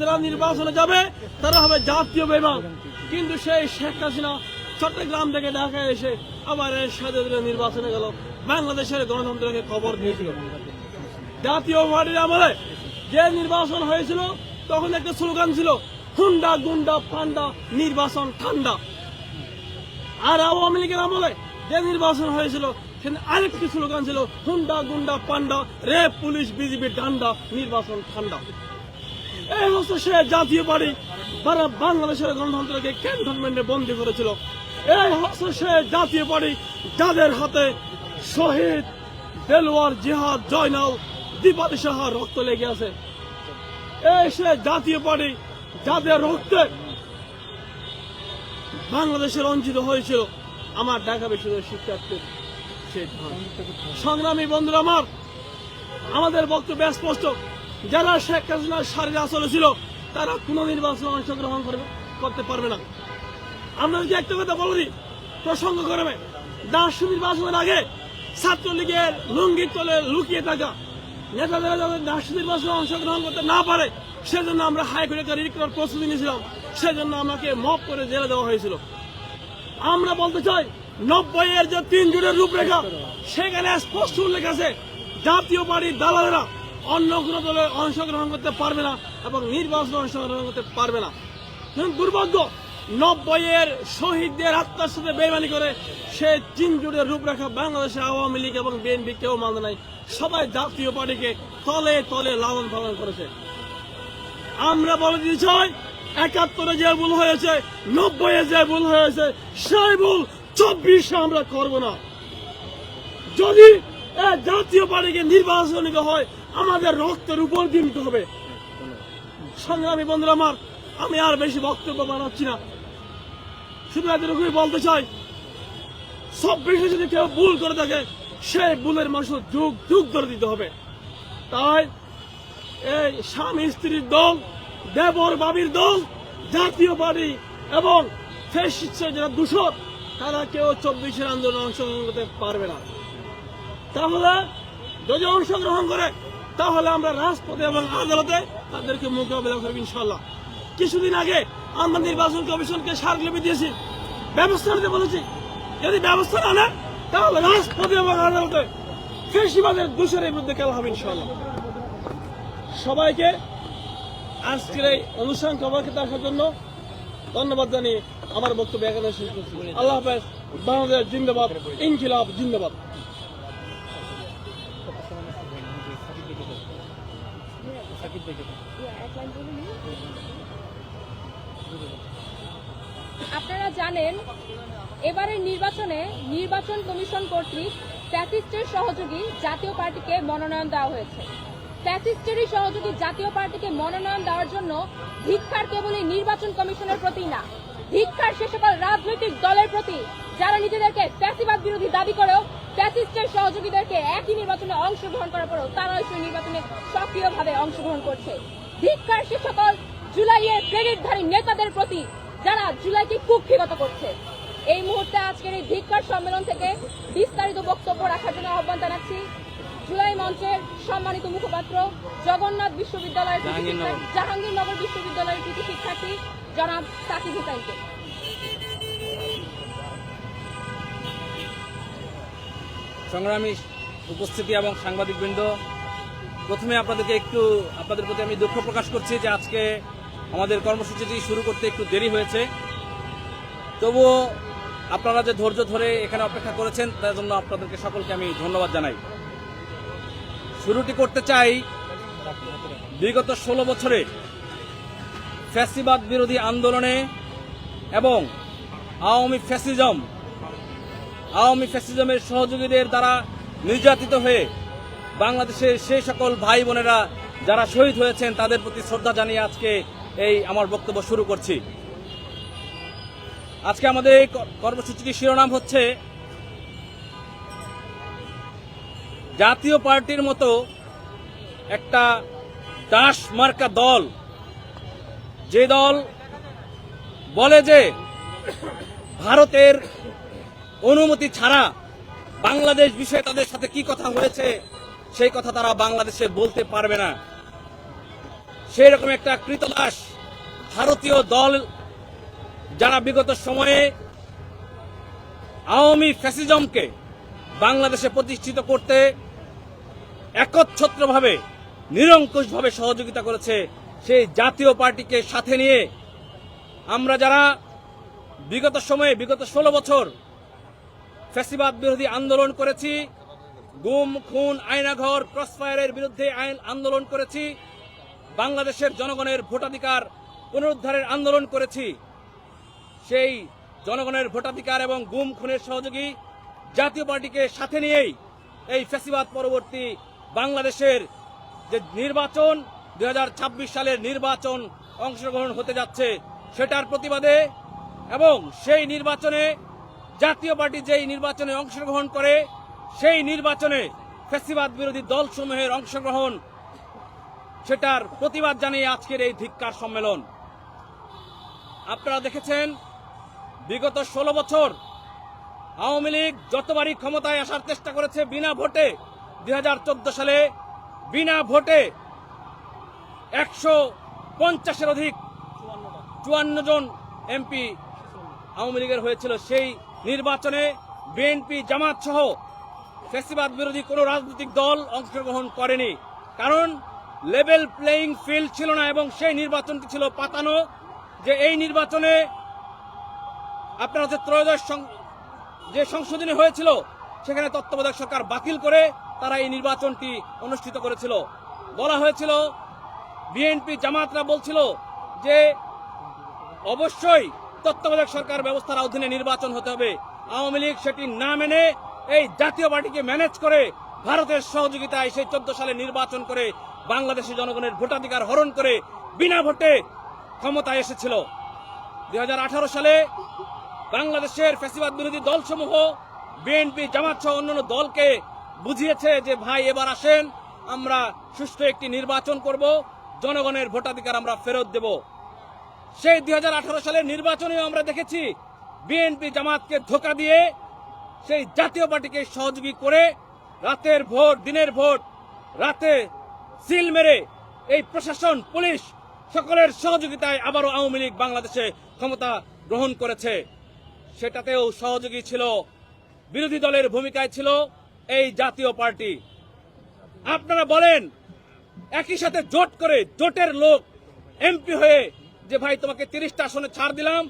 যারা নির্বাচনে যাবে, তারা হবে জাতীয় বেমান কিন্তু সেই শেখ হাসিনা চট্টগ্রাম থেকে ঢাকায় এসে আবার এই নির্বাচনে গেল। বাংলাদেশের গণতন্ত্রকে খবর দিয়েছিল। জাতীয় পার্টির আমলে যে নির্বাচন হয়েছিল, তখন একটা স্লোগান ছিল, হুন্ডা, গুন্ডা, পান্ডা, নির্বাচন ঠান্ডা। আর আওয়ামী লীগের আমলে যে নির্বাচন হয়েছিল, সেখানে আরেকটি স্লোগান ছিল, হুন্ডা, গুন্ডা, পান্ডা, রে পুলিশ বিজেপি ডান্ডা, নির্বাচন ঠান্ডা। এই হচ্ছে সে জাতীয় পার্টি বাংলাদেশের গণতন্ত্রকে ক্যান্টনমেন্টে বন্দী করেছিল? এই হচ্ছে সে জাতীয় পার্টি যাদের হাতে শহীদ দেলোয়ার জিহাদ জয়নাল দীপালি সাহার রক্ত লেগে আছে। এই সে জাতীয় পার্টি যাদের রক্তে বাংলাদেশে অঞ্চিত হয়েছিল, আমার ঢাকা বিশ্ববিদ্যালয়ের শিক্ষার্থীর সেই সংগ্রামী বন্ধুরা আমার, আমাদের বক্তব্য স্পষ্ট। যারা শেখ হাসিনার শারীর আসলে ছিল, তারা কোনো নির্বাচনে অংশগ্রহণ করবে, করতে পারবে না। আমরা যদি একটা কথা বলি প্রসঙ্গ করবে দাস নির্বাচনের আগে ছাত্রলীগের লুঙ্গির তলে লুকিয়ে থাকা নেতাদের যাদের দাস নির্বাচনে অংশগ্রহণ করতে না পারে, সেজন্য আমরা হাইকোর্টে রিট করার প্রস্তুতি নিয়েছিলাম, সেজন্য আমাকে মপ করে জেলে দেওয়া হয়েছিল। আমরা বলতে চাই, নব্বই এর যে তিন জুড়ের রূপরেখা, সেখানে স্পষ্ট উল্লেখ আছে, জাতীয় পার্টির দালালেরা অন্য কোনো দলে অংশগ্রহণ করতে পারবে না এবং নির্বাচনে অংশগ্রহণ করতে পারবে না। দুর্ভাগ্য নব্বই এর শহীদদের আত্মার সাথে বেমানি করে সে তিন জুড়ের রূপরেখা বাংলাদেশে আওয়ামী লীগ এবং বিএনপি কেউ মানে নাই। সবাই জাতীয় পার্টিকে তলে তলে লালন পালন করেছে। আমরা বলে দিতে চাই, একাত্তরে যে ভুল হয়েছে নব্বই যে ভুল হয়েছে, সেই ভুল চব্বিশে আমরা করব না। যদি জাতীয় পার্টিকে নির্বাচনিত হয় আমাদের রক্তের উপর দিতে হবে। সংগ্রামী বন্ধুরা আমার, আমি আর বেশি বক্তব্য বানাচ্ছি না। শুধু এতটুকুই বলতে চাই সব চব্বিশে যদি কেউ ভুল করে থাকে, সেই ভুলের মাসুল যুগ যুগ ধরে দিতে হবে। তাই এই স্বামী স্ত্রীর দল, দেবর বাবির দল, জাতীয় পার্টি এবং যারা দূষক, তারা কেউ চব্বিশের আন্দোলনে অংশগ্রহণ করতে পারবে না। তাহলে যদি অংশগ্রহণ করে তাহলে আমরা রাজপথে এবং আদালতে তাদেরকে মোকাবেলা করব ইনশাল্লাহ কিছুদিন আগে আমরা নির্বাচন কমিশনকে স্মারকলিপি দিয়েছি, ব্যবস্থা নিতে বলেছি। যদি ব্যবস্থা না নেয়, তাহলে রাজপথে এবং আদালতে ফেসিবাদের দূষণের বিরুদ্ধে খেলা হবে ইনশাল্লাহ সবাইকে আজকের এই অনুষ্ঠান খবর খেতে আসার জন্য ধন্যবাদ জানিয়ে আমার বক্তব্য এখানে শেষ করছি। আল্লাহ হাফেজ, বাংলাদেশ জিন্দাবাদ, ইনকিলাব জিন্দাবাদ। আপনারা জানেন, এবারের নির্বাচনে নির্বাচন কমিশন কর্তৃক ফ্যাসিস্টের সহযোগী জাতীয় পার্টিকে মনোনয়ন দেওয়া হয়েছে। ফ্যাসিস্টেরই সহযোগী জাতীয় পার্টিকে মনোনয়ন দেওয়ার জন্য ধিক্ষার কেবলই নির্বাচন কমিশনের প্রতি না ধিক্ষার সে সকল রাজনৈতিক দলের প্রতি যারা নিজেদেরকে ফ্যাসিবাদ বিরোধী দাবি করেও ফ্যাসিস্টের সহযোগীদেরকে একই নির্বাচনে অংশগ্রহণ করার পরেও তারাও সেই নির্বাচনে সক্রিয়ভাবে অংশগ্রহণ করছে। ধিক্ষার সে সকল জুলাইয়ের ক্রেডিটধারী নেতাদের প্রতি যারা জুলাইকে কুক্ষিগত করছে। এই মুহূর্তে আজকের এই ধিক্কার সম্মেলন থেকে বিস্তারিত বক্তব্য রাখার জন্য আহ্বান জানাচ্ছি। জুলাই মঞ্চের সম্মানিত মুখপাত্র জগন্নাথ বিশ্ববিদ্যালয়ের জাহাঙ্গীরনগর। বিশ্ববিদ্যালয়ের কৃতি শিক্ষার্থী জনাব সাকিব হুসাইনকে সংগ্রামী উপস্থিতি এবং সাংবাদিকবৃন্দ প্রথমে আপনাদেরকে একটু আপনাদের প্রতি আমি দুঃখ প্রকাশ করছি যে আজকে আমাদের কর্মসূচিটি শুরু করতে একটু দেরি হয়েছে। তবুও আপনারা যে ধৈর্য ধরে এখানে অপেক্ষা করেছেন, তার জন্য আপনাদেরকে সকলকে আমি ধন্যবাদ জানাই। শুরুটি করতে চাই, বিগত ষোলো বছরে ফ্যাসিবাদ বিরোধী আন্দোলনে এবং আওয়ামী ফ্যাসিজম, আওয়ামী ফ্যাসিজমের সহযোগীদের দ্বারা নির্যাতিত হয়ে বাংলাদেশের সেই সকল ভাই বোনেরা যারা শহীদ হয়েছেন, তাদের প্রতি শ্রদ্ধা জানিয়ে আজকে এই আমার বক্তব্য শুরু করছি। আজকে আমাদের এই কর্মসূচিটির শিরোনাম হচ্ছে, জাতীয় পার্টির মতো একটা দাস মার্কা দল। যে দল বলে যে, ভারতের অনুমতি ছাড়া বাংলাদেশ বিষয়ে তাদের সাথে কি কথা হয়েছে, সেই কথা তারা বাংলাদেশে বলতে পারবে না। সেই রকম একটা কৃতদাস ভারতীয় দল যারা বিগত সময়ে আওয়ামী ফ্যাসিজমকে বাংলাদেশে প্রতিষ্ঠিত করতে একচ্ছত্রভাবে, নিরঙ্কুশভাবে সহযোগিতা করেছে সেই জাতীয় পার্টিকে সাথে নিয়ে আমরা যারা বিগত সময়ে, বিগত ষোলো বছর ফ্যাসিবাদ বিরোধী আন্দোলন করেছি, গুম, খুন আয়নাঘর ক্রসফায়ারের বিরুদ্ধে আইন আন্দোলন করেছি বাংলাদেশের জনগণের ভোটাধিকার পুনরুদ্ধারের আন্দোলন করেছি। সেই জনগণের ভোটাধিকার এবং গুম, খুনের সহযোগী জাতীয় পার্টিকে সাথে নিয়েই এই ফ্যাসিবাদ পরবর্তী বাংলাদেশের যে নির্বাচন দু হাজার ছাব্বিশ সালের নির্বাচন অংশগ্রহণ হতে যাচ্ছে, সেটার প্রতিবাদে এবং সেই নির্বাচনে জাতীয় পার্টি যেই নির্বাচনে অংশগ্রহণ করে, সেই নির্বাচনে ফ্যাসিবাদ বিরোধী দলসমূহের অংশগ্রহণ সেটার প্রতিবাদ জানিয়ে আজকের এই ধিক্কার সম্মেলন। আপনারা দেখেছেন, বিগত ষোলো বছর আওয়ামী লীগ যতবারই ক্ষমতায় আসার চেষ্টা করেছে বিনা ভোটে দু হাজার চোদ্দ সালে বিনা ভোটে একশো পঞ্চাশের অধিক চুয়ান্ন জন এমপি আওয়ামী লীগের হয়েছিল। সেই নির্বাচনে বিএনপি জামাত সহ ফ্যাসিবাদ বিরোধী কোনো রাজনৈতিক দল অংশগ্রহণ করেনি। কারণ লেভেল প্লেইং ফিল্ড ছিল না এবং সেই নির্বাচনটি ছিল পাতানো, যে এই নির্বাচনে আপনার হচ্ছে ত্রয়োদশ যে সংশোধনী হয়েছিল, সেখানে তত্ত্বাবধায়ক সরকার বাতিল করে তারা এই নির্বাচনটি অনুষ্ঠিত করেছিল। বলা হয়েছিল, বিএনপি জামাতরা বলছিল যে অবশ্যই তত্ত্বাবধায়ক সরকার ব্যবস্থার অধীনে নির্বাচন হতে হবে। আওয়ামী লীগ সেটি না মেনে এই জাতীয় পার্টিকে ম্যানেজ করে ভারতের সহযোগিতায় সেই চোদ্দ সালে নির্বাচন করে বাংলাদেশের জনগণের ভোটাধিকার হরণ করে বিনা ভোটে ক্ষমতায় এসেছিল। দু হাজার আঠারো সালে বাংলাদেশের ফ্যাসিবাদ বিরোধী দলসমূহ বিএনপি, জামাত সহ অন্যান্য দলকে বুঝিয়েছে যে, ভাই, এবার আসেন, আমরা সুষ্ঠু একটি নির্বাচন করব, জনগণের ভোটাধিকার আমরা ফেরত দেব। সেই দুই হাজার আঠারো সালের নির্বাচনেও আমরা দেখেছি বিএনপি জামাতকে ধোকা দিয়ে সেই জাতীয় পার্টিকে সহযোগী করে রাতের ভোট, দিনের ভোট, রাতে সিল মেরে এই প্রশাসন, পুলিশ সকলের সহযোগিতায় আবারও আওয়ামী লীগ বাংলাদেশে ক্ষমতা গ্রহণ করেছে। সেটাতেও সহযোগী ছিল, বিরোধী দলের ভূমিকায় ছিল এই জাতীয় পার্টি। আপনারা বলেন, একই সাথে জোট করে জোটের লোক এমপি হয়ে যে ভাই তোমাকে তিরিশটা আসনে ছাড় দিলাম,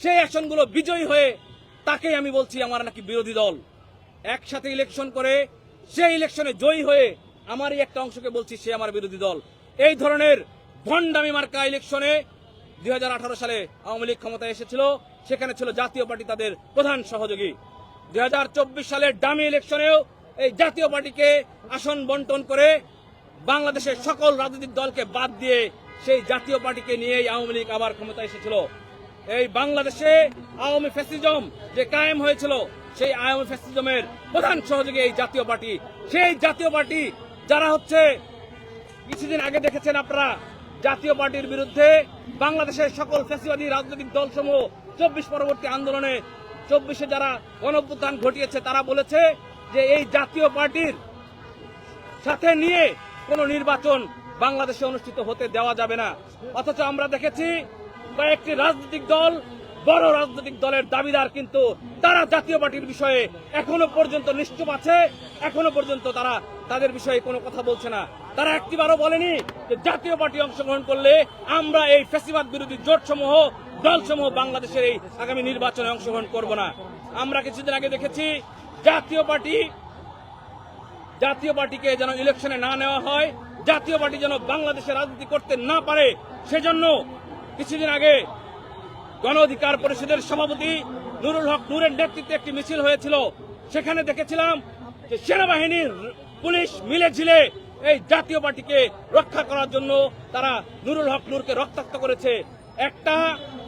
সেই আসনগুলো বিজয়ী হয়ে তাকেই আমি বলছি আমার নাকি বিরোধী দল। একসাথে ইলেকশন করে সেই ইলেকশনে জয়ী হয়ে আমারই একটা অংশকে বলছি, সে আমার বিরোধী দল। এই ধরনের ভণ্ডামি মার্কা ইলেকশনে দু হাজার আঠারো সালে আওয়ামী লীগ ক্ষমতায় এসেছিল, সেখানে ছিল জাতীয় পার্টি তাদের প্রধান সহযোগী। দুই সালের ডামি ইলেকশনেও এই জাতীয় পার্টিকে আসন বন্টন করে বাংলাদেশের সকল রাজনৈতিক দলকে বাদ দিয়ে সেই জাতীয় পার্টিকে নিয়েই আওয়ামী লীগ আবার ক্ষমতায় এসেছিল। এই বাংলাদেশে আওয়ামী ফ্যাসিজম যে কায়েম হয়েছিল, সেই আওয়ামী ফ্যাসিজমের প্রধান সহযোগী এই জাতীয় পার্টি। সেই জাতীয় পার্টি যারা হচ্ছে কিছুদিন আগে দেখেছেন আপনারা জাতীয় পার্টির বিরুদ্ধে বাংলাদেশের সকল ফ্যাসিবাদী রাজনৈতিক দলসমূহ চব্বিশ পরবর্তী আন্দোলনে, চব্বিশে যারা গণঅভ্যুত্থান ঘটিয়েছে, তারা বলেছে যে এই জাতীয় পার্টির সাথে নিয়ে কোন নির্বাচন বাংলাদেশে অনুষ্ঠিত হতে দেওয়া যাবে না। অথচ আমরা দেখেছি কয়েকটি রাজনৈতিক দল বড় রাজনৈতিক দলের দাবিদার কিন্তু তারা জাতীয় পার্টির বিষয়ে এখনও পর্যন্ত নিশ্চুপ আছে। এখনও পর্যন্ত তারা তাদের বিষয়ে কোনো কথা বলছে না। তারা একটিবারও বলেনি যে জাতীয় পার্টি অংশগ্রহণ করলে আমরা এই ফ্যাসিবাদ বিরোধী জোট সমূহ দলসমূহ বাংলাদেশের এই আগামী নির্বাচনে অংশগ্রহণ করব না। আমরা কিছুদিন আগে দেখেছি জাতীয় পার্টি, জাতীয় পার্টিকে যেন ইলেকশনে না নেওয়া হয়, জাতীয় পার্টি যেন বাংলাদেশে রাজনীতি করতে না পারে, সেজন্য কিছুদিন আগে গণ অধিকার পরিষদের সভাপতি নুরুল হক নূরের নেতৃত্বে একটি মিছিল হয়েছিল। সেখানে দেখেছিলাম যে সেনাবাহিনীর পুলিশ মিলে ঝিলে এই জাতীয় পার্টিকে রক্ষা করার জন্য তারা নুরুল হক নূরকে রক্তাক্ত করেছে। একটা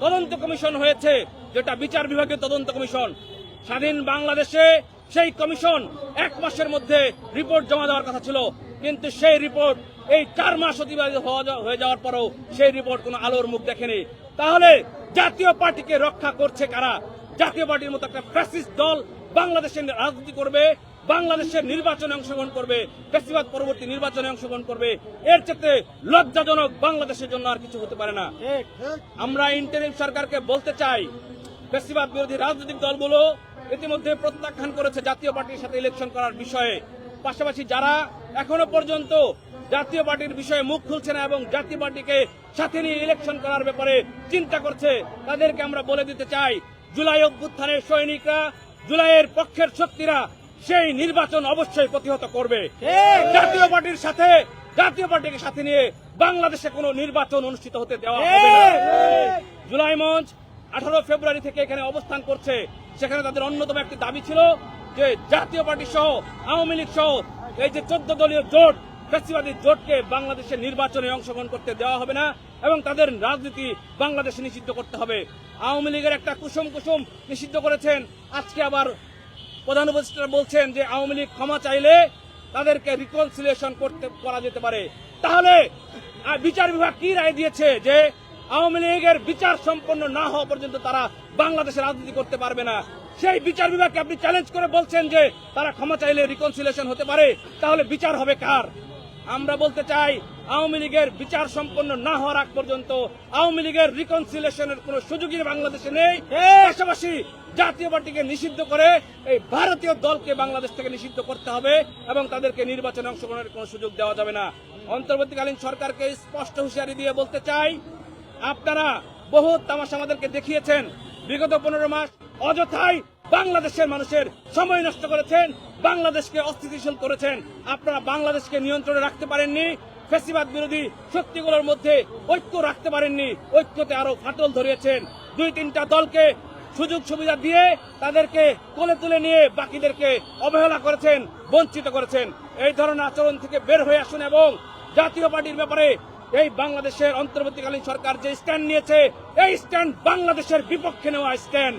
তদন্ত কমিশন হয়েছে, যেটা বিচার বিভাগীয় তদন্ত কমিশন। স্বাধীন বাংলাদেশে সেই কমিশন এক মাসের মধ্যে রিপোর্ট জমা দেওয়ার কথা ছিল, কিন্তু সেই রিপোর্ট এই চার মাস অতিবাহিত হয়ে যাওয়ার পরেও সেই রিপোর্ট কোনো আলোর মুখ দেখেনি। তাহলে জাতীয় পার্টিকে রক্ষা করছে কারা? জাতীয় পার্টির মতো একটা ফ্যাসিস্ট দল বাংলাদেশে রাজনীতি করবে, বাংলাদেশের নির্বাচনে অংশগ্রহণ করবে, বেশিরভাগ পরবর্তী নির্বাচনে অংশগ্রহণ করবে। এর ক্ষেত্রে লজ্জাজনক বাংলাদেশের জন্য আর কিছু হতে পারে না। আমরা ইন্টারিম সরকারকে বলতে চাই, বেশিরভাগ বিরোধী রাজনৈতিক দলগুলো ইতিমধ্যে প্রত্যাখ্যান করেছে জাতীয় পার্টির সাথে ইলেকশন করার বিষয়ে। পাশাপাশি যারা এখনও পর্যন্ত জাতীয় পার্টির বিষয়ে মুখ খুলছে না এবং জাতীয় পার্টিকে সাথে নিয়ে ইলেকশন করার ব্যাপারে চিন্তা করছে তাদেরকে আমরা বলে দিতে চাই জুলাই অভ্যুত্থানের সৈনিকরা জুলাইয়ের পক্ষের শক্তিরা সেই নির্বাচন অবশ্যই প্রতিহত করবে। জাতীয় পার্টির সাথে জাতীয় পার্টিকে সাথে নিয়ে বাংলাদেশে কোনো নির্বাচন অনুষ্ঠিত হতে দেওয়া হবে না। জুলাই মঞ্চ আঠারো ফেব্রুয়ারি থেকে এখানে অবস্থান করছে। সেখানে তাদের অন্যতম একটি দাবি ছিল যে জাতীয় পার্টি সহ, আওয়ামী লীগ সহ, এই যে চোদ্দ দলীয় জোট, ফ্যাসিবাদী জোটকে বাংলাদেশের নির্বাচনে অংশগ্রহণ করতে দেওয়া হবে না এবং তাদের রাজনীতি বাংলাদেশে নিষিদ্ধ করতে হবে। আওয়ামী লীগের একটা কুসুম কুসুম নিষিদ্ধ করেছেন। আজকে আবার প্রধান উপদেষ্টা বলছেন যে আওয়ামী লীগ ক্ষমা চাইলে তাদেরকে রিকনসিলিয়েশন করতে করা যেতে পারে। তাহলে বিচার বিভাগ কি রায় দিয়েছে যে আওয়ামী লীগের বিচার সম্পন্ন না হওয়া পর্যন্ত তারা বাংলাদেশে রাজনীতি করতে পারবে না? সেই বিচার বিভাগকে আপনি চ্যালেঞ্জ করে বলছেন যে তারা ক্ষমা চাইলে রিকনসিলেশন হতে পারে তাহলে বিচার হবে কার? আমরা বলতে চাই আওয়ামী লীগের বিচার সম্পন্ন না হওয়ার আগ পর্যন্ত আওয়ামী লীগের রিকনসিলিয়েশনের কোন সুযোগই বাংলাদেশে নেই। পাশাপাশি জাতীয় পার্টিকে নিষিদ্ধ করে এই ভারতীয় দলকে বাংলাদেশ থেকে নিষিদ্ধ করতে হবে এবং তাদেরকে নির্বাচনে অংশগ্রহণের কোনো সুযোগ দেওয়া যাবে না। অন্তর্বর্তীকালীন সরকারকে স্পষ্ট হুঁশিয়ারি দিয়ে বলতে চাই আপনারা বহু তামাশা আমাদেরকে দেখিয়েছেন বিগত পনেরো মাস অযথাই বাংলাদেশের মানুষের সময় নষ্ট করেছেন, বাংলাদেশকে অস্থিতিশীল করেছেন। আপনারা বাংলাদেশকে নিয়ন্ত্রণে রাখতে পারেননি, ফেসিবাদ বিরোধী শক্তিগুলোর মধ্যে ঐক্য রাখতে পারেননি, ঐক্যতে আরও ফাটল ধরিয়েছেন। দুই তিনটা দলকে সুযোগ সুবিধা দিয়ে তাদেরকে কোলে তুলে নিয়ে বাকিদেরকে অবহেলা করেছেন, বঞ্চিত করেছেন। এই ধরনের আচরণ থেকে বের হয়ে আসুন এবং জাতীয় পার্টির ব্যাপারে এই বাংলাদেশের অন্তর্বর্তীকালীন সরকার যে স্ট্যান্ড নিয়েছে এই স্ট্যান্ড বাংলাদেশের বিপক্ষে নেওয়া স্ট্যান্ড।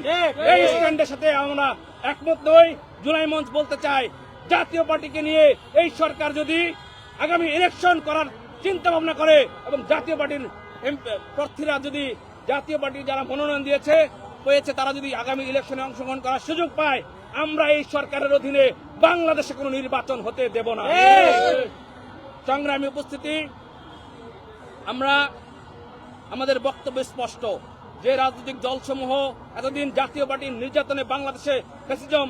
এই স্ট্যান্ডের সাথে আমরা একমত নই। জুলাই মঞ্চ বলতে চাই জাতীয় পার্টিকে নিয়ে এই সরকার যদি আগামী ইলেকশন করার চিন্তা ভাবনা করে এবং জাতীয় পার্টির প্রার্থীরা যদি জাতীয় পার্টি যারা মনোনয়ন দিয়েছে হয়েছে তারা যদি আগামী ইলেকশনে অংশগ্রহণ করার সুযোগ পায় আমরা এই সরকারের অধীনে বাংলাদেশে কোনো নির্বাচন হতে দেব না। সংগ্রামী উপস্থিতি আমরা আমাদের বক্তব্য স্পষ্ট। যে রাজনৈতিক দলসমূহ এতদিন জাতীয় পার্টির নির্যাতনে বাংলাদেশে ফ্যাসিজম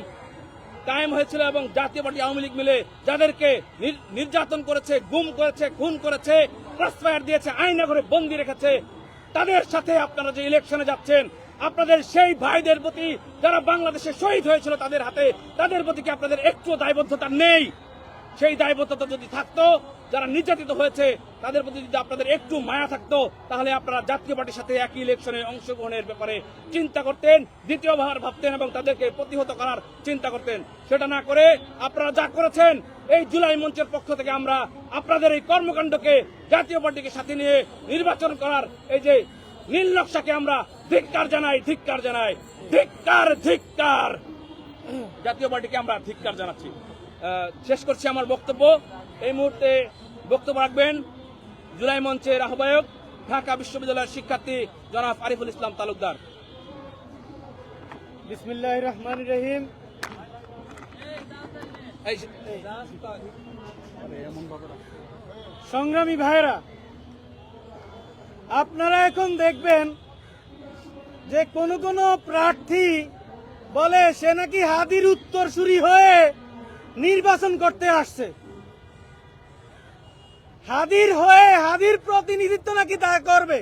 কায়েম হয়েছিল এবং জাতীয় পার্টি আওয়ামী লীগ মিলে যাদেরকে নির- নির্যাতন করেছে, গুম করেছে, খুন করেছে ক্রসফায়ার দিয়েছে আইনা করে বন্দি রেখেছে, তাদের সাথে আপনারা যে ইলেকশনে যাচ্ছেন, আপনাদের সেই ভাইদের প্রতি যারা বাংলাদেশে শহীদ হয়েছিল তাদের হাতে, তাদের প্রতি কি আপনাদের একটু দায়বদ্ধতা নেই? সেই দায়বদ্ধতা যদি থাকতো যারা নির্যাতিত হয়েছে, তাদের প্রতি যদি আপনাদের একটু মায়া থাকতো, তাহলে আপনারা জাতীয় পার্টির সাথে একই ইলেকশনে অংশগ্রহণের ব্যাপারে চিন্তা করতেন দ্বিতীয়বার ভাবতেন এবং তাদেরকে প্রতিহত করার চিন্তা করতেন। সেটা না করে আপনারা যা করেছেন, এই জুলাই মঞ্চের পক্ষ থেকে আমরা আপনাদের এই কর্মকাণ্ডকে জাতীয় পার্টিকে সাথে নিয়ে নির্বাচন করার এই যে নীল নকশাকে আমরা ধিক্কার জানাই ধিক্কার জানাই। ধিক্কার ধিক্কার! জাতীয় পার্টিকে আমরা ধিক্কার জানাচ্ছি। শেষ করছি আমার বক্তব্য। এই মুহূর্তে বক্তব্য রাখবেন জুলাই মঞ্চের আহ্বায়ক ঢাকা বিশ্ববিদ্যালয়ের শিক্ষার্থী জনাব আরিফুল ইসলাম তালুকদার। বিসমিল্লাহ রহমান রহিম। সংগ্রামী ভাইরা আপনারা এখন দেখবেন যে কোন কোন প্রার্থী বলে সে নাকি হাদির উত্তরসূরি হয়ে নির্বাচন করতে আসছে। হাদির হয়ে হাদির প্রতিনিধিত্ব নাকি তা করবে?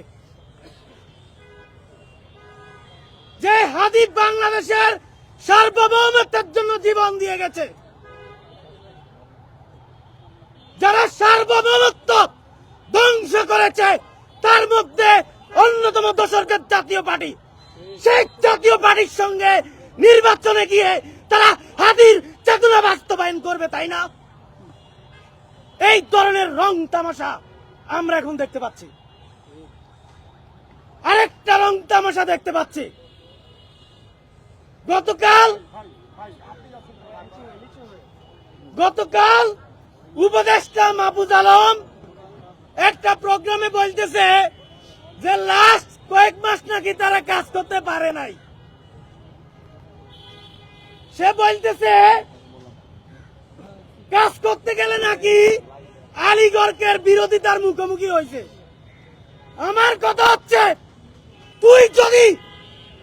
যে হাদি বাংলাদেশের সার্বভৌমত্বের জন্য জীবন দিয়ে গেছে। যারা সার্বভৌমত্ব ধ্বংস করেছে, তার মধ্যে অন্যতম দশরকের জাতীয় পার্টি। সেই জাতীয় পার্টির সঙ্গে নির্বাচনে গিয়ে তারা হাতির চেতনা বাস্তবায়ন করবে, তাই না? এই ধরনের রং তামাশা আমরা এখন দেখতে পাচ্ছি। আরেকটা রং তামাশা দেখতে পাচ্ছি। গতকাল গতকাল উপদেষ্টা মাহফুজ আলম একটা প্রোগ্রামে বলতেছে যে লাস্ট কয়েক মাস নাকি তারা কাজ করতে পারে নাই। সে বলতেছে কাজ করতে গেলে নাকি আলিগড়কের বিরোধিতার মুখোমুখি হয়েছে। আমার কথা হচ্ছে, তুই যদি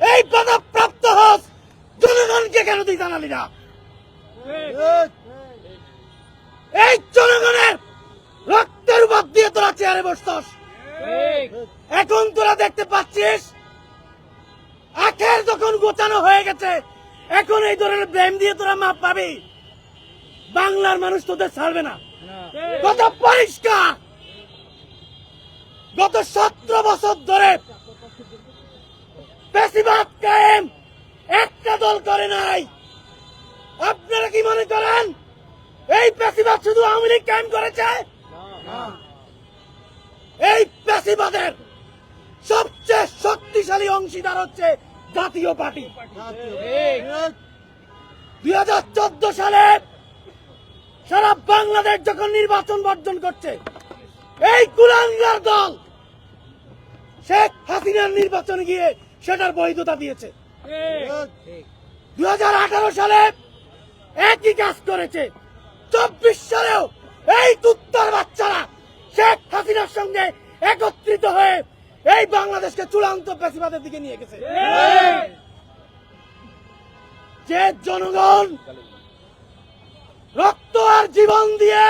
এই পদপ্রাপ্ত হস, জনগণকে কেন তুই জানালি না? এই জনগণের রক্তের উপর দিয়ে তোরা চেয়ারে বসতস। এখন তোরা দেখতে পাচ্ছিস, আখের যখন গোছানো হয়ে গেছে, এখন এই ধরনের ব্লেম দিয়ে তোরা মাপ পাবি। বাংলার মানুষ তোদের ছাড়বে না। কত পরিষ্কার! গত সতেরো বছর ধরে বেশিরভাগ কায়েম একটা দল করে নাই। আপনারা কি মনে করেন? এই পেশিবাদ শুধু আওয়ামী লীগ কায়েম করেছে? এই পেশিবাদের সবচেয়ে শক্তিশালী অংশীদার হচ্ছে জাতীয় পার্টি। দুই হাজার চোদ্দ সালে সারা বাংলাদেশ যখন নির্বাচন বর্জন করছে এই কুলাঙ্গার দল শেখ হাসিনার নির্বাচনে গিয়ে সেটার বৈধতা দিয়েছে। দুই সালে একই কাজ করেছে। চব্বিশ সালেও এই বাচ্চারা শেখ হাসিনার সঙ্গে একত্রিত হয়ে এই বাংলাদেশকে চূড়ান্ত পেশিবাদের দিকে নিয়ে গেছে। যে জনগণ রক্ত আর জীবন দিয়ে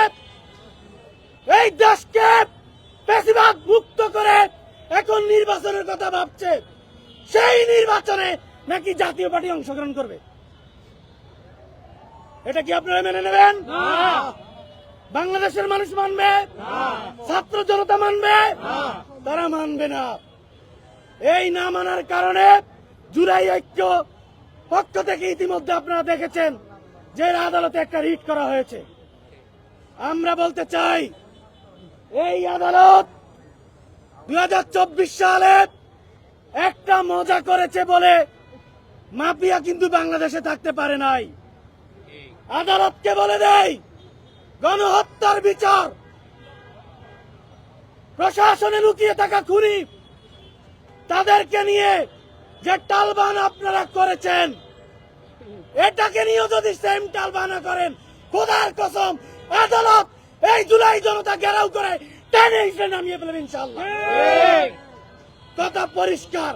এই দেশকে বেশিরভাগ মুক্ত করে এখন নির্বাচনের কথা ভাবছে। সেই নির্বাচনে নাকি জাতীয় পার্টি অংশগ্রহণ করবে। এটা কি আপনারা মেনে নেবেন? বাংলাদেশের মানুষ মানবে? ছাত্র জনতা মানবে? তারা মানবে না। এই না মানার কারণে জুলাই ঐক্য পক্ষ থেকে ইতিমধ্যে আপনারা দেখেছেন যে আদালতে একটা রিট করা হয়েছে। আমরা বলতে চাই, এই আদালত দু হাজার চব্বিশ সালে একটা মজা করেছে বলে মাফিয়া কিন্তু বাংলাদেশে থাকতে পারে নাই। আদালতকে বলে দেয় গণহত্যার বিচার, প্রশাসনে লুকিয়ে থাকা খুনি, তাদেরকে নিয়ে যে টালবান আপনারা করেছেন এটাকে নিয়েও যদি সেম টালবানা করেন খোদার কসম আদালত এই জুলাই জনতা ঘেরাও করে টেনে হিসেবে নামিয়ে ফেলবেন ইনশাল্লাহ কথা পরিষ্কার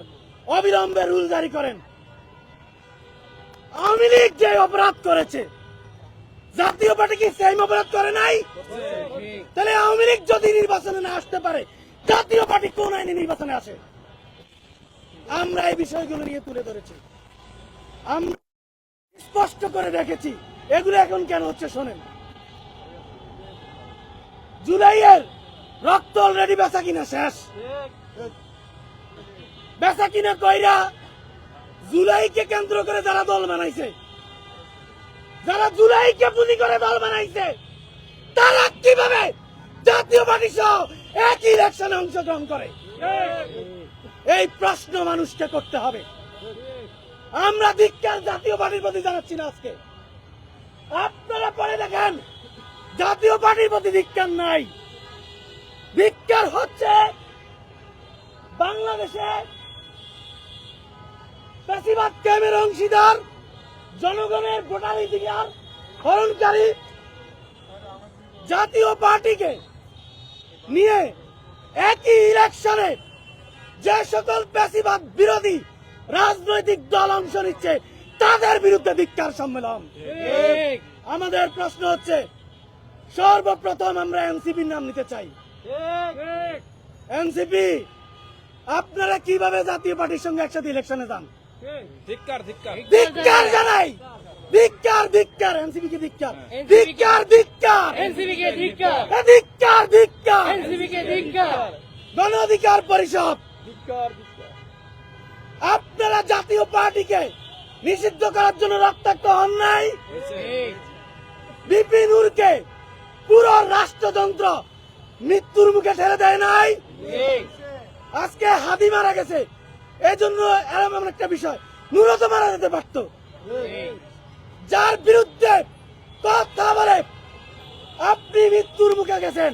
অবিলম্বে রুল জারি করেন। আওয়ামী লীগ যে অপরাধ করেছে জাতীয় পার্টি কি সেম অপরাধ করে নাই? তাহলে আওয়ামী লীগ যদি নির্বাচনে না আসতে পারে জাতীয় পার্টি কোন আইনে নির্বাচনে আসে? আমরা এই বিষয়গুলো নিয়ে তুলে ধরেছি। আমরা স্পষ্ট করে দেখেছি এগুলো এখন কেন হচ্ছে শোনেন। জুলাইয়ের রক্ত অলরেডি বেচা কিনা শেষ। বেচা কিনা কইরা জুলাইকে কেন্দ্র করে যারা দল বানাইছে, যারা জুলাইকে পুঁজি করে দল বানাইছে, তারা কীভাবে জাতীয় পার্টি সহ একই ইলেকশনে অংশগ্রহণ করে? এই প্রশ্ন মানুষকে করতে হবে। আমরা ধিক্কার জাতীয় পার্টির প্রতি জানাচ্ছি না আজকে। আপনারা পরে দেখেন, জাতীয় পার্টির প্রতি ধিক্কার নাই। ধিক্কার হচ্ছে বাংলাদেশে বেশিরভাগ ক্যামের অংশীদার, জনগণের ভোটাধিকার হরণকারী জাতীয় পার্টিকে নিয়ে একই ইলেকশনে যে সকল বেশিরভাগ বিরোধী রাজনৈতিক দল অংশ নিচ্ছে তাদের বিরুদ্ধে ধিক্কার সম্মেলন। আমাদের প্রশ্ন হচ্ছে সর্বপ্রথম আমরা এনসিপির নাম নিতে চাই। এনসিপি আপনারা কীভাবে জাতীয় পার্টির সঙ্গে একসাথে ইলেকশনে যান? ধিক্কার ধিক্কার। ধিক্কার জানাই। ধিক্কার ধিক্কার। এনসিপি কে ধিক্কার? ধিক্কার ধিক্কার। এনসিপিকে ধিক্কার? এ ধিক্কার ধিক্কার। এনসিপিকে ধিক্কার? গণ অধিকার পরিষদ আপনারা জাতীয় পার্টিকে নিষিদ্ধ করার জন্য রক্তাক্ত হন নাই? বিপিনুরকে পুরো রাষ্ট্রযন্ত্র মৃত্যুর মুখে ঠেলে দেয় নাই? আজকে হাদি মারা গেছে। এই জন্য এরকম একটা বিষয়। নুরত মারা যেতে পারত। যার বিরুদ্ধে কথা বলে আপনি মৃত্যুর মুখে গেছেন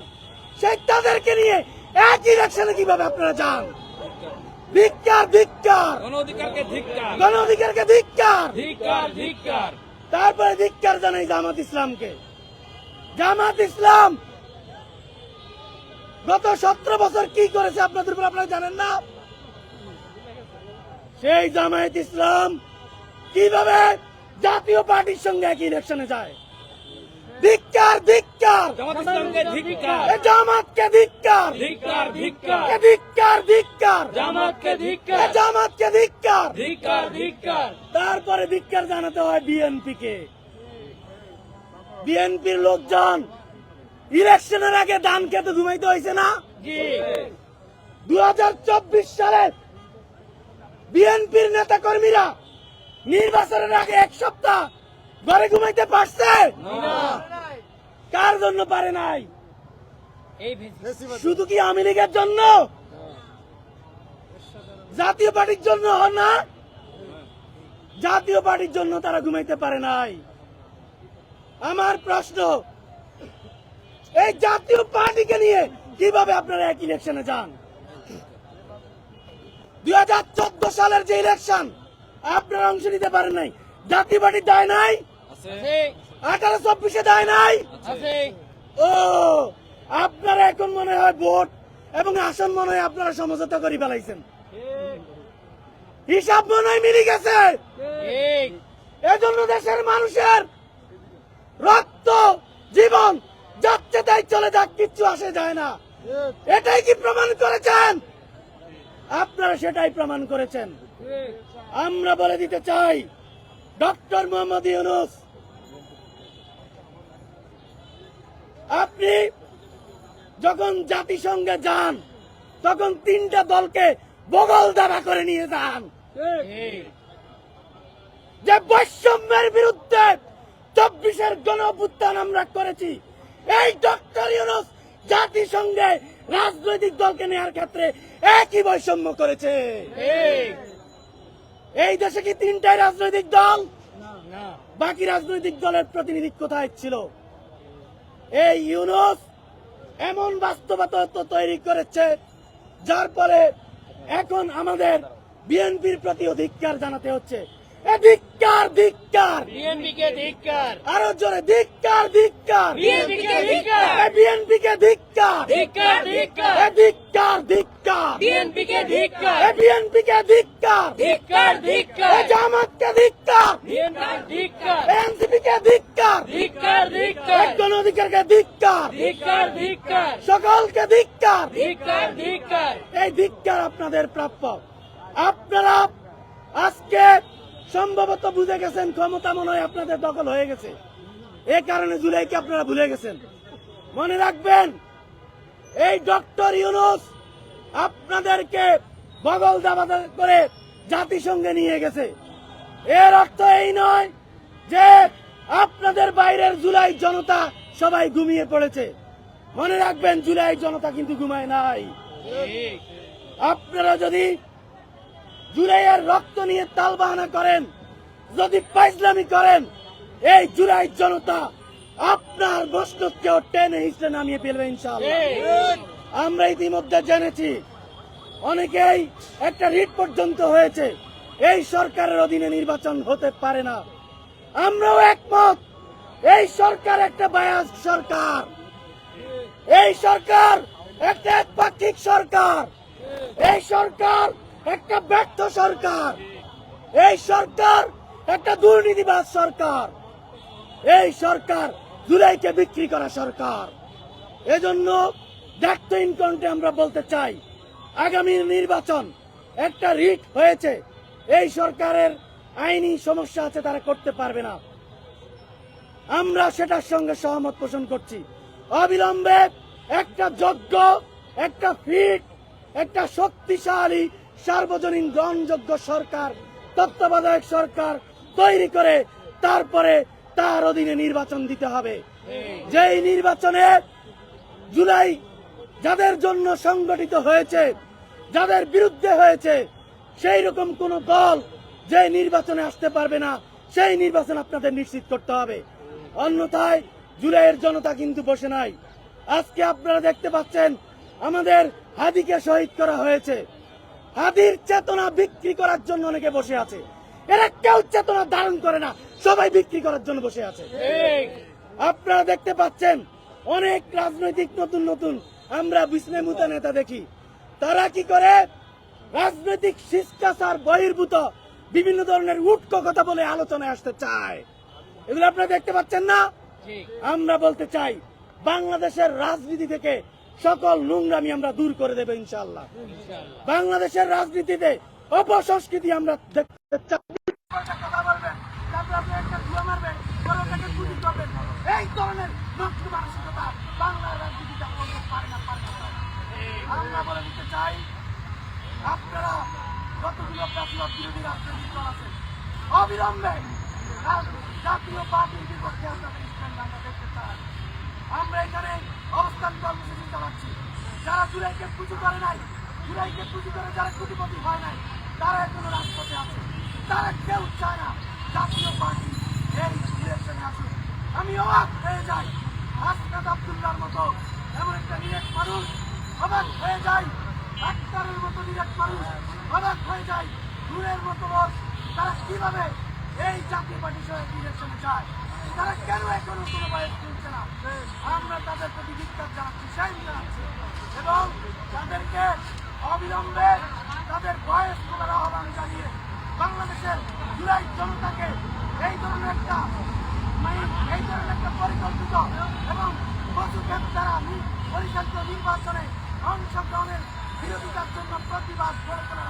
সেই তাদেরকে নিয়ে এক ইলেকশনে কীভাবে আপনারা যান? ধিক্কার ধিক্কার। গণ অধিকারকে ধিক্কার। গণ ধিক্কার। ধিক্কার ধিক্কার। তারপরে ধিক্কার জানাই জামাত ইসলামকে। জামাত ইসলাম গত সতেরো বছর কি করেছে আপনাদের উপর আপনারা জানেন না? সেই জামায়াত ইসলাম কীভাবে জাতীয় পার্টির সঙ্গে এক ইলেকশনে যায়? ধিক্কার ধিক্কার। জামাতকে ধিক্কার। ধিক্কার ধিক্কার। এ ধিক্কার ধিক্কার। জামাতকে ধিক্কার। জামাতকে ধিক্কার। ধিক্কার ধিক্কার। তারপরে ধিক্কার জানাতে হয় বিএনপি কে বিএনপির লোকজন ইলেকশনের আগে দান খেতে ঘুমাইতে হয়েছে না? দু হাজার চব্বিশ সালে বিএনপির নেতা কর্মীরা নির্বাচনের আগে এক সপ্তাহ ঘরে ঘুমাইতে পারছে? কার জন্য পারে নাই? শুধু কি আওয়ামী লীগের জন্য? জাতীয় পার্টির জন্য না? জাতীয় পার্টির জন্য তারা ঘুমাইতে পারে নাই। আমার প্রশ্ন এই জাতীয় পার্টিকে নিয়ে কীভাবে আপনারা এক ইলেকশনে যান? দুই হাজার চোদ্দ সালের যে ইলেকশন আপনারা অংশ নিতে পারেন নাই। জাতীয় পার্টির দায় নাই? আছে। আঠারো চব্বিশে দেয় নাই? ও আপনারা এখন মনে হয় ভোট এবং আসন মনে হয় আপনারা সমঝোতা করে ফেলাইছেন। হিসাব মনে হয় মিলে গেছে। এজন্য দেশের মানুষের রক্ত জীবন যাচ্ছে তাই চলে যাক কিচ্ছু আসে যায় না। এটাই কি প্রমাণ করেছেন? আপনারা সেটাই প্রমাণ করেছেন। আমরা বলে দিতে চাই ডক্টর মোহাম্মদ ইউনুস আপনি যখন জাতিসংঘে যান তখন তিনটা দলকে বগল দাবা করে নিয়ে যান। যে বৈষম্যের বিরুদ্ধে চব্বিশের গণ আমরা করেছি এই ডক্টর ইউনুস জাতিসংঘে রাজনৈতিক দলকে নেওয়ার ক্ষেত্রে একই বৈষম্য করেছে। এই দেশে কি তিনটাই রাজনৈতিক দল? বাকি রাজনৈতিক দলের প্রতিনিধি কোথায় ছিল? এই ইউনুস এমন বাস্তবতা তৈরি করেছে, যার ফলে এখন আমাদের বিএনপির প্রতি অধিকার জানাতে হচ্ছে। ধিক্কার ধিক্কার। বিএনপি কে ধিক্কার। আরও জোরে ধিক্কার ধিক্কার। BNP কে ধিক্কার। বিএনপি কে ধিক্কার। ধিক্কার ধিক্কার। ধিক্কার ধিক্কার। বিএনপি কে ধিক্কার। বিএনপি কে ধিক্কার। ধিক্কার ধিক্কার। জামাত কে ধিক্কার। বিএনপি ধিক্কার। এনসিপি কে ধিক্কার। ধিক্কার ধিক্কার। গণ অধিকারকে ধিক্কার। ধিক্কার ধিক্কার। সকলকে ধিক্কার। ধিক্কার ধিক্কার। এই ধিক্কার আপনাদের প্রাপ্য। আপনারা আজকে সম্ভবত বুঝে গেছেন ক্ষমতা মনে হয় আপনাদের দখল হয়ে গেছে। এ কারণে জুলাইকে আপনারা ভুলে গেছেন। মনে রাখবেন, এই ডক্টর ইউনুস আপনাদেরকে বগল দাবা করে জাতিসংঘে নিয়ে গেছে। এর অর্থ এই নয় যে আপনাদের বাইরের জুলাই জনতা সবাই ঘুমিয়ে পড়েছে। মনে রাখবেন, জুলাই জনতা কিন্তু ঘুমায় নাই। আপনারা যদি জুলাইয়ের রক্ত নিয়ে তালবাহানা করেন। যদি পাইজলামি করেন, এই জুরাই জনতা আপনার মস্তকেও টেনে হিসেবে নামিয়ে ফেলবে ইনশাআল্লাহ। আমরা ইতিমধ্যে জেনেছি, অনেকেই একটা রিট পর্যন্ত হয়েছে, এই সরকারের অধীনে নির্বাচন হতে পারে না। আমরাও একমত, এই সরকার একটা বায়াস সরকার। এই সরকার একটা একপাক্ষিক সরকার। এই সরকার একটা ব্যর্থ সরকার। এই সরকার একটা দুর্নীতিবাজ সরকার। এই সরকার জুলাইকে বিক্রি করা সরকার। এজন্য ডাক্তার ইনকাউন্টে আমরা বলতে চাই। আগামী নির্বাচন একটা রিট হয়েছে। এই সরকারের আইনি সমস্যা আছে, তারা করতে পারবে না। আমরা সেটার সঙ্গে সহমত পোষণ করছি। অবিলম্বে একটা যজ্ঞ একটা ফিট, একটা শক্তিশালী সার্বজনীন গ্রহণযোগ্য সরকার, তত্ত্বাবধায়ক সরকার তৈরি করে তারপরে তার অধীনে নির্বাচন দিতে হবে। যেই নির্বাচনে জুলাই যাদের জন্য সংগঠিত হয়েছে, যাদের বিরুদ্ধে হয়েছে, সেই রকম কোন দল যে নির্বাচনে আসতে পারবে না, সেই নির্বাচন আপনাদের নিশ্চিত করতে হবে। অন্যথায় জুলাইয়ের জনতা কিন্তু বসে নাই। আজকে আপনারা দেখতে পাচ্ছেন, আমাদের হাদিকে শহীদ করা হয়েছে। হাদির চেতনা বিক্রি করার জন্য অনেকে বসে আছে। এরা কেউ চেতনা ধারণ করে না সবাই বিক্রি করার জন্য বসে আছে। আপনারা দেখতে পাচ্ছেন অনেক রাজনৈতিক নতুন নতুন আমরা বিষ্ণুমুতা নেতা দেখি। তারা কি করে? রাজনৈতিক শিষ্টাচার বহির্ভূত বিভিন্ন ধরনের উটকো কথা বলে আলোচনায় আসতে চায়। এগুলো আপনারা দেখতে পাচ্ছেন না? আমরা বলতে চাই বাংলাদেশের রাজনীতি থেকে সকল নোংরামি আমরা দূর করে দেব ইনশাআল্লাহ। বাংলাদেশের রাজনীতিতে অপসংস্কৃতি আমরা দেখতে চাই। আমরা চাই, আপনারা অবিলম্বে জাতীয় পার্টির বিপক্ষে স্ট্যান্ড আমরা দেখতে চাই আমরা এখানে অবস্থান কর্মসূচি চালাচ্ছি। যারা জুলাইকে পুজো করে নাই জুলাইকে পুজো করে যারা কোটিপতি হয় নাই, তারা এখনও রাজপথে আছে। তারা কেউ চায় না জাতীয় পার্টি এই ইলেকশনে আসুক। আমি অবাক হয়ে যাই। হাসনাত আবদুল্লার মতো এমন একটা নিরেট মানুষ অবাক হয়ে যায় ডাক্তারের মতো নিরেট মানুষ অবাক হয়ে যায় দূরের মতো লোক তারা কীভাবে এই জাতীয় পার্টি সহ ইলেকশনে যায়? তারা কেন এখনও কোনো বয়স আমরা তাদের প্রতি ধিক্কার জানাচ্ছি, সাইন জানাচ্ছি তাদের বয়স আহ্বান জানিয়ে বাংলাদেশের জুলাই জনতাকে এই ধরনের একটা মানে এই ধরনের একটা পরিকল্পিত এবং প্রতিবাদ গড়ে তোলার